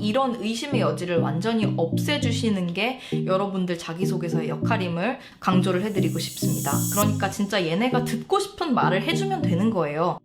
이런 의심의 여지를 완전히 없애주시는 게 여러분들 자기소개서의 역할임을 강조를 해드리고 싶습니다. 그러니까 진짜 얘네가 듣고 싶은 말을 해주면 되는 거예요.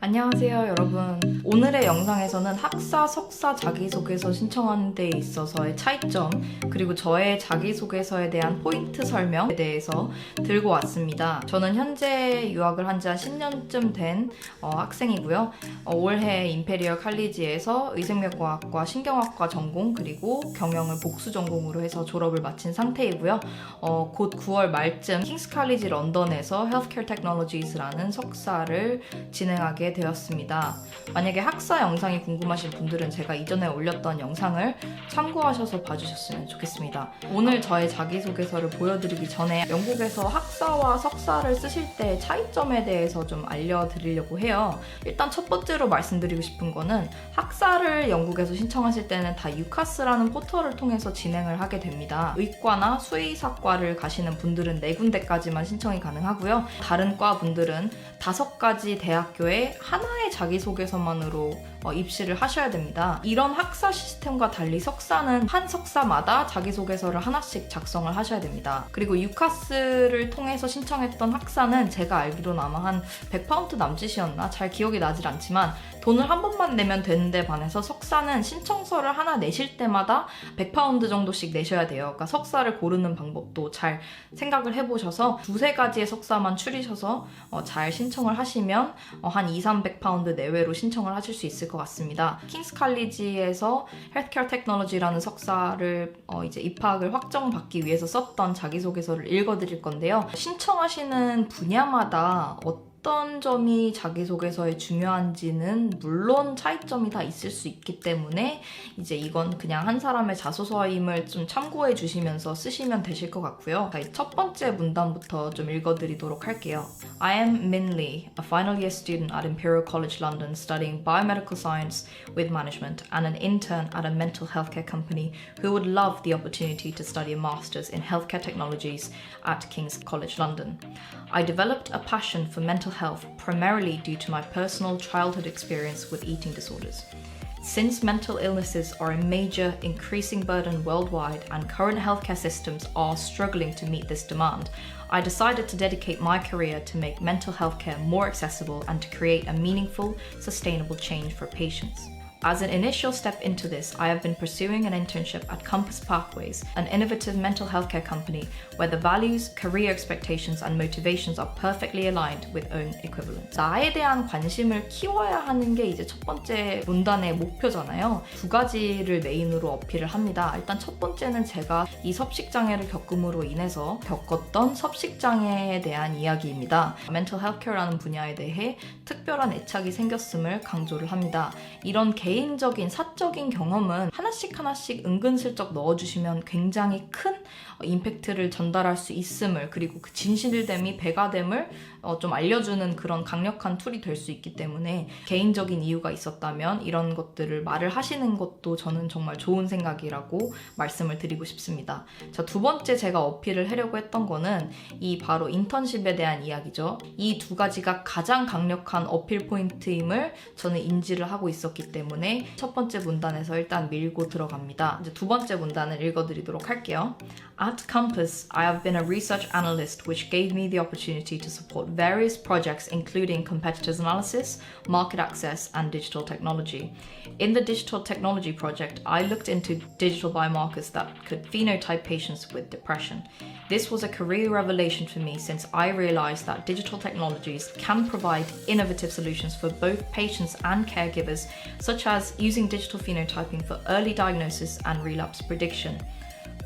안녕하세요, 여러분. 오늘의 영상에서는 학사, 석사 자기소개서 신청하는 데 있어서의 차이점, 그리고 저의 자기소개서에 대한 포인트 설명에 대해서 들고 왔습니다. 저는 현재 유학을 한 지 한 10년쯤 된 어, 학생이고요. 어, 올해 임페리얼 칼리지에서 의생맥과학과 신경학과 전공, 그리고 경영을 복수 전공으로 해서 졸업을 마친 상태이고요. 어, 곧 9월 말쯤 킹스 칼리지 런던에서 Healthcare Technologies라는 석사를 진행하게 되었습니다. 만약에 학사 영상이 궁금하신 분들은 제가 이전에 올렸던 영상을 참고하셔서 봐주셨으면 좋겠습니다. 오늘 저의 자기소개서를 보여드리기 전에 영국에서 학사와 석사를 쓰실 때 차이점에 대해서 좀 알려드리려고 해요. 일단 첫 번째로 말씀드리고 싶은 거는 학사를 영국에서 신청하실 때는 다 유카스라는 포털을 통해서 진행을 하게 됩니다. 의과나 수의사과를 가시는 분들은 네 군데까지만 신청이 가능하고요. 다른 과 분들은 다섯 가지 대학교에 하나의 자기소개서만으로 어, 입시를 하셔야 됩니다. 이런 학사 시스템과 달리 석사는 한 석사마다 자기소개서를 하나씩 작성을 하셔야 됩니다. 그리고 유카스를 통해서 신청했던 학사는 제가 알기로는 아마 한 100파운드 남짓이었나? 잘 기억이 나질 않지만 돈을 한 번만 내면 되는데 반해서 석사는 신청서를 하나 내실 때마다 100파운드 정도씩 내셔야 돼요. 그러니까 석사를 고르는 방법도 잘 생각을 해보셔서 두세 가지의 석사만 추리셔서 어, 잘 신청을 하시면 어, 한 2, 300파운드 내외로 신청을 하실 수 있을 것 같습니다. 킹스 칼리지에서 헬스케어 테크놀로지라는 석사를 어, 이제 입학을 확정받기 위해서 썼던 자기소개서를 읽어드릴 건데요. 신청하시는 분야마다 어떤 점이 자기소개서에 중요한지는 물론 차이점이 다 있을 수 있기 때문에 이제 이건 그냥 한 사람의 자소서임을 좀 참고해 주시면서 쓰시면 되실 것 같고요. 첫 번째 문단부터 좀 읽어드리도록 할게요. I am Min Lee, a final year student at Imperial College London studying biomedical science with management and an intern at a mental healthcare company who would love the opportunity to study a master's in healthcare technologies at King's College London. I developed a passion for mental health primarily due to my personal childhood experience with eating disorders. Since mental illnesses are a major, increasing burden worldwide and current healthcare systems are struggling to meet this demand, I decided to dedicate my career to make mental health care more accessible and to create a meaningful, sustainable change for patients. As an initial step into this, I have been pursuing an internship at Compass Pathways, an innovative mental health care company where the values, career expectations, and motivations are perfectly aligned with own equivalent. 나에 대한 관심을 키워야 하는 게 이제 첫 번째 문단의 목표잖아요. 두 가지를 메인으로 어필을 합니다. 일단 첫 번째는 제가 이 섭식장애를 겪음으로 인해서 겪었던 섭식장애에 대한 이야기입니다. 멘tal healthcare라는 분야에 대해 특별한 애착이 생겼음을 강조를 합니다. 이런 개 인적인 사적인 경험은 하나씩 하나씩 은근슬쩍 넣어주시면 굉장히 큰 어, 임팩트를 전달할 수 있음을 그리고 그 진실됨이 배가 됨을 어, 좀 알려주는 그런 강력한 툴이 될 수 있기 때문에 개인적인 이유가 있었다면 이런 것들을 말을 하시는 것도 저는 정말 좋은 생각이라고 말씀을 드리고 싶습니다. 자, 두 번째 제가 어필을 하려고 했던 거는 이 바로 인턴십에 대한 이야기죠. 이 두 가지가 가장 강력한 어필 포인트임을 저는 인지를 하고 있었기 때문에 첫 번째 문단에서 일단 밀고 들어갑니다. 이제 두 번째 문단을 읽어드리도록 할게요. At Compass, I have been a research analyst, which gave me the opportunity to support various projects, including competitors analysis, market access, and digital technology. In the digital technology project, I looked into digital biomarkers that could phenotype patients with depression. This was a career revelation for me since I realized that digital technologies can provide innovative solutions for both patients and caregivers, such as using digital phenotyping for early diagnosis and relapse prediction.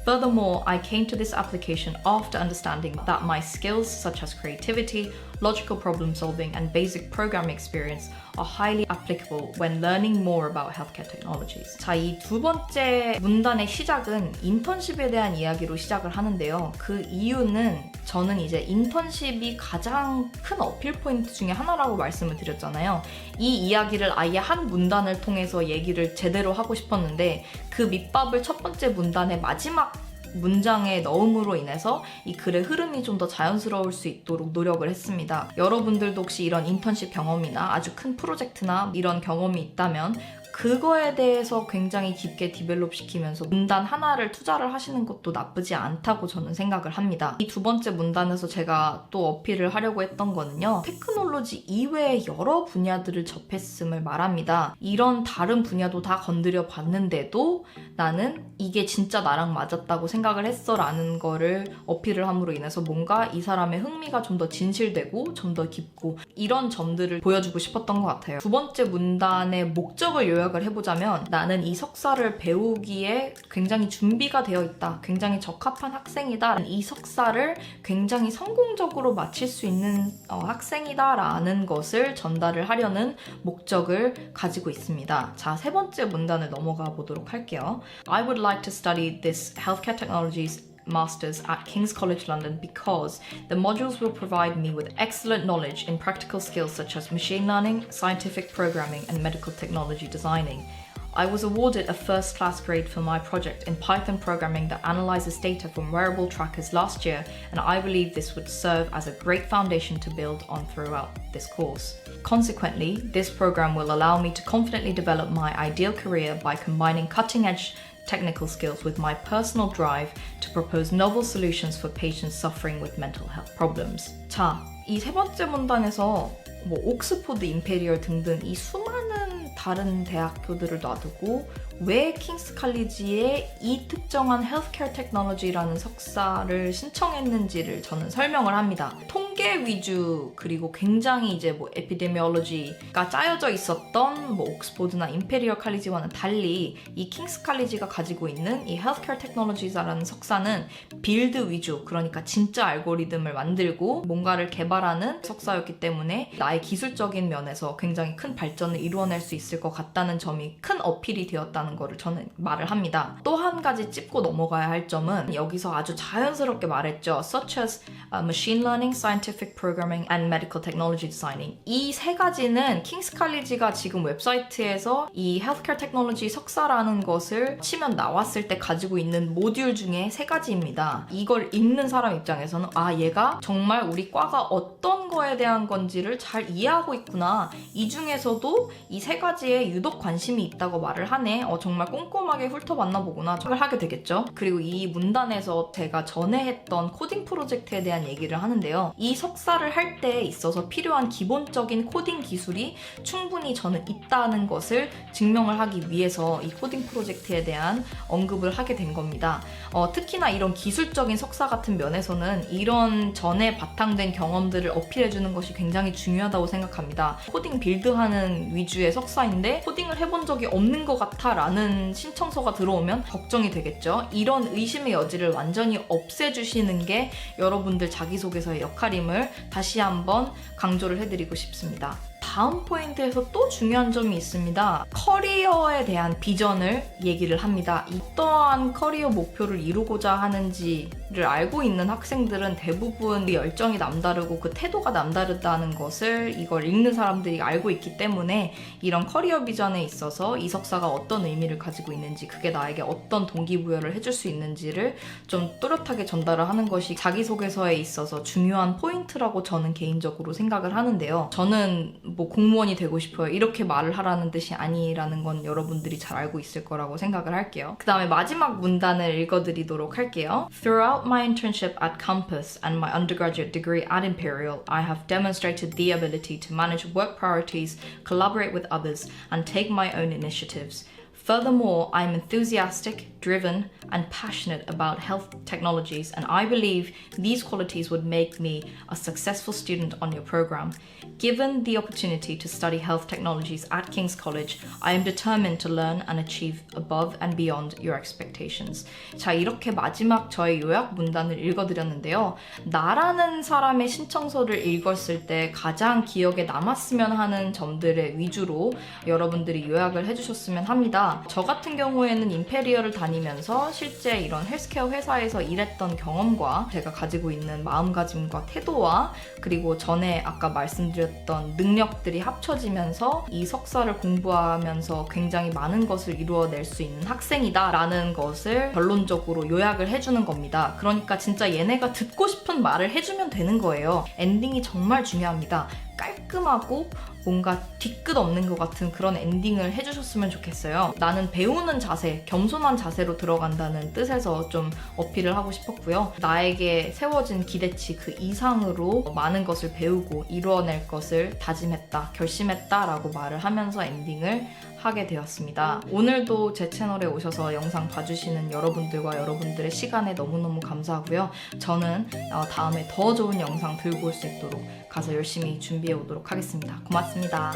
Furthermore, I came to this application after understanding that my skills such as creativity, logical problem solving, and basic programming experience are highly applicable when learning more about healthcare technologies. 자, 이 두 번째 문단의 시작은 인턴십에 대한 이야기로 시작을 하는데요. 그 이유는 저는 이제 인턴십이 가장 큰 어필 포인트 중에 하나라고 말씀을 드렸잖아요. 이 이야기를 아예 한 문단을 통해서 얘기를 제대로 하고 싶었는데 그 밑밥을 첫 번째 문단의 마지막 문장에 넣음으로 인해서 이 글의 흐름이 좀 더 자연스러울 수 있도록 노력을 했습니다. 여러분들도 혹시 이런 인턴십 경험이나 아주 큰 프로젝트나 이런 경험이 있다면 그거에 대해서 굉장히 깊게 디벨롭 시키면서 문단 하나를 투자를 하시는 것도 나쁘지 않다고 저는 생각을 합니다. 이 두 번째 문단에서 제가 또 어필을 하려고 했던 거는요. 테크놀로지 이외의 여러 분야들을 접했음을 말합니다. 이런 다른 분야도 다 건드려 봤는데도 나는 이게 진짜 나랑 맞았다고 생각을 했어 라는 거를 어필을 함으로 인해서 뭔가 이 사람의 흥미가 좀 더 진실되고 좀 더 깊고 이런 점들을 보여주고 싶었던 것 같아요. 두 번째 문단의 목적을 요약 을 해보자면 나는 이 석사를 배우기에 굉장히 준비가 되어 있다. 굉장히 적합한 학생이다. 이 석사를 굉장히 성공적으로 마칠 수 있는 어, 학생이다라는 것을 전달을 하려는 목적을 가지고 있습니다. 자, 세 번째 문단을 넘어가 보도록 할게요. I would like to study this healthcare technologies masters at King's College London because the modules will provide me with excellent knowledge in practical skills such as machine learning, scientific programming, and medical technology designing. I was awarded a first class grade for my project in Python programming that analyzes data from wearable trackers last year, and I believe this would serve as a great foundation to build on throughout this course. Consequently, this program will allow me to confidently develop my ideal career by combining cutting edge technical skills with my personal drive to propose novel solutions for patients suffering with mental health problems. 자, 이 세 번째 문단에서 뭐 옥스포드, 임페리얼 등등 이 수많은 다른 대학교들을 놔두고 왜 킹스 칼리지에 이 특정한 헬스케어 테크놀로지라는 석사를 신청했는지를 저는 설명을 합니다. 통계 위주 그리고 굉장히 이제 뭐 에피데미올로지가 짜여져 있었던 뭐 옥스포드나 임페리얼 칼리지와는 달리 이 킹스 칼리지가 가지고 있는 이 헬스케어 테크놀로지라는 석사는 빌드 위주 그러니까 진짜 알고리즘을 만들고 뭔가를 개발하는 석사였기 때문에 나의 기술적인 면에서 굉장히 큰 발전을 이루어낼 수 있을 것 같다는 점이 큰 어필이 되었다는 거를 저는 말을 합니다. 또 한 가지 짚고 넘어가야 할 점은 여기서 아주 자연스럽게 말했죠. such as uh, machine learning, scientific programming, and medical technology designing. 이 세 가지는 킹스 칼리지가 지금 웹사이트에서 이 헬스케어 테크놀로지 석사라는 것을 치면 나왔을 때 가지고 있는 모듈 중에 세 가지입니다. 이걸 읽는 사람 입장에서는 아 얘가 정말 우리 과가 어떤 거에 대한 건지를 잘 이해하고 있구나. 이 중에서도 이 세 가지에 유독 관심이 있다고 말을 하네. 어, 정말 꼼꼼하게 훑어봤나 보구나. 생각을 하게 되겠죠. 그리고 이 문단에서 제가 전에 했던 코딩 프로젝트에 대한 얘기를 하는데요. 이 석사를 할 때 있어서 필요한 기본적인 코딩 기술이 충분히 저는 있다는 것을 증명을 하기 위해서 이 코딩 프로젝트에 대한 언급을 하게 된 겁니다. 어, 특히나 이런 기술적인 석사 같은 면에서는 이런 전에 바탕된 경험들을 어필해주는 것이 굉장히 중요하다고 생각합니다. 코딩 빌드하는 위주의 석사인데 코딩을 해본 적이 없는 것 같아 라는 신청서가 들어오면 걱정이 되겠죠. 이런 의심의 여지를 완전히 없애주시는 게 여러분들 자기소개서의 역할임을 다시 한번 강조를 해드리고 싶습니다. 다음 포인트에서 또 중요한 점이 있습니다. 커리어에 대한 비전을 얘기를 합니다. 어떠한 커리어 목표를 이루고자 하는지를 알고 있는 학생들은 대부분 그 열정이 남다르고 그 태도가 남다르다는 것을 이걸 읽는 사람들이 알고 있기 때문에 이런 커리어 비전에 있어서 이 석사가 어떤 의미를 가지고 있는지 그게 나에게 어떤 동기부여를 해줄 수 있는지를 좀 또렷하게 전달을 하는 것이 자기소개서에 있어서 중요한 포인트라고 저는 개인적으로 생각을 하는데요. 저는 뭐 공무원이 되고 싶어요. 이렇게 말을 하라는 뜻이 아니라는 건 여러분들이 잘 알고 있을 거라고 생각을 할게요. 그 다음에 마지막 문단을 읽어드리도록 할게요. Throughout my internship at Compass and my undergraduate degree at Imperial, I have demonstrated the ability to manage work priorities, collaborate with others, and take my own initiatives. Furthermore, I'm enthusiastic, driven, and passionate about health technologies, and I believe these qualities would make me a successful student on your program. Given the opportunity to study health technologies at King's College, I am determined to learn and achieve above and beyond your expectations. 자, 이렇게 마지막 저의 요약 문단을 읽어드렸는데요. 나라는 사람의 신청서를 읽었을 때 가장 기억에 남았으면 하는 점들의 위주로 여러분들이 요약을 해주셨으면 합니다. 저 같은 경우에는 임페리얼을 다니면서 실제 이런 헬스케어 회사에서 일했던 경험과 제가 가지고 있는 마음가짐과 태도와 그리고 전에 아까 말씀드렸던 능력들이 합쳐지면서 이 석사를 공부하면서 굉장히 많은 것을 이루어낼 수 있는 학생이다라는 것을 결론적으로 요약을 해주는 겁니다. 그러니까 진짜 얘네가 듣고 싶은 말을 해주면 되는 거예요. 엔딩이 정말 중요합니다. 깔끔하고 뭔가 뒤끝 없는 것 같은 그런 엔딩을 해주셨으면 좋겠어요. 나는 배우는 자세, 겸손한 자세로 들어간다는 뜻에서 좀 어필을 하고 싶었고요. 나에게 세워진 기대치 그 이상으로 많은 것을 배우고 이루어낼 것을 다짐했다, 결심했다 라고 말을 하면서 엔딩을 하게 되었습니다. 오늘도 제 채널에 오셔서 영상 봐주시는 여러분들과 여러분들의 시간에 너무너무 감사하고요. 저는 어, 다음에 더 좋은 영상 들고 올 수 있도록 가서 열심히 준비해 오도록 하겠습니다. 고맙습니다.